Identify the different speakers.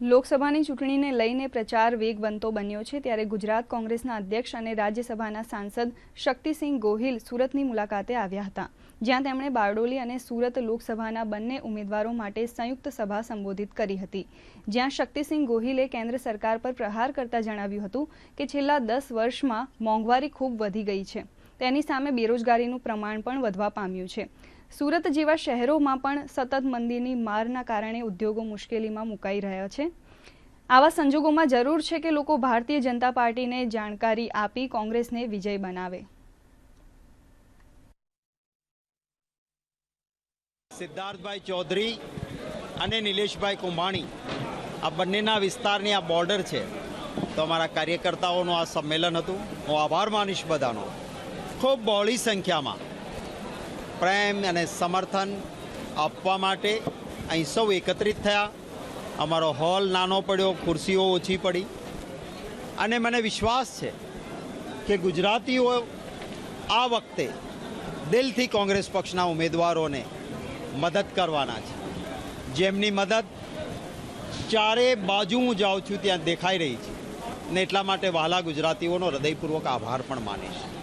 Speaker 1: લોકસભાની ચૂંટણીને લઈને પ્રચાર વેગવંતો બન્યો છે ત્યારે ગુજરાત કોંગ્રેસના અધ્યક્ષ અને રાજ્યસભાના સાંસદ શક્તિસિંહ ગોહિલ સુરતની મુલાકાતે આવ્યા હતા. જ્યાં તેમણે બારડોલી અને સુરત લોકસભાના બંને ઉમેદવારો માટે સંયુક્ત સભા સંબોધિત કરી હતી. જ્યાં શક્તિસિંહ ગોહિલે કેન્દ્ર સરકાર પર પ્રહાર કરતા જણાવ્યું હતું કે છેલ્લા દસ વર્ષમાં મોંઘવારી ખૂબ વધી ગઈ છે. તેની સામે બેરોજગારીનું પ્રમાણ પણ વધવા પામ્યું છે. સુરત જેવા શહેરોમાં પણ સતત મંદીની મારના કારણે ઉદ્યોગો મુશ્કેલીમાં મુકાઈ રહ્યા છે. આવા સંજોગોમાં જરૂર છે કે લોકો ભારતીય જનતા પાર્ટીને જાણકારી આપી કોંગ્રેસને વિજય બનાવે.
Speaker 2: સિદ્ધાર્થભાઈ ચૌધરી અને નિલેશભાઈ કુંભાણી, આ બંનેના વિસ્તારની આ બોર્ડર છે. તો અમારા કાર્યકર્તાઓનું આ સંમેલન હતું. હું આભાર માનીશ બધાનો. ખૂબ બહોળી સંખ્યામાં પ્રેમ અને સમર્થન આપવા માટે અહીં સૌ એકત્રિત થયા. અમારો હોલ નાનો પડ્યો, ખુરશીઓ ઓછી પડી. અને મને વિશ્વાસ છે કે ગુજરાતીઓ આ વખતે દિલથી કોંગ્રેસ પક્ષના ઉમેદવારોને મદદ કરવાના છે. જેમની મદદ ચારે બાજુ હું જાઉં છું, ત્યાં દેખાઈ રહી છે. ને એટલા માટે વહાલા ગુજરાતીઓનો હૃદયપૂર્વક આભાર પણ માનીશ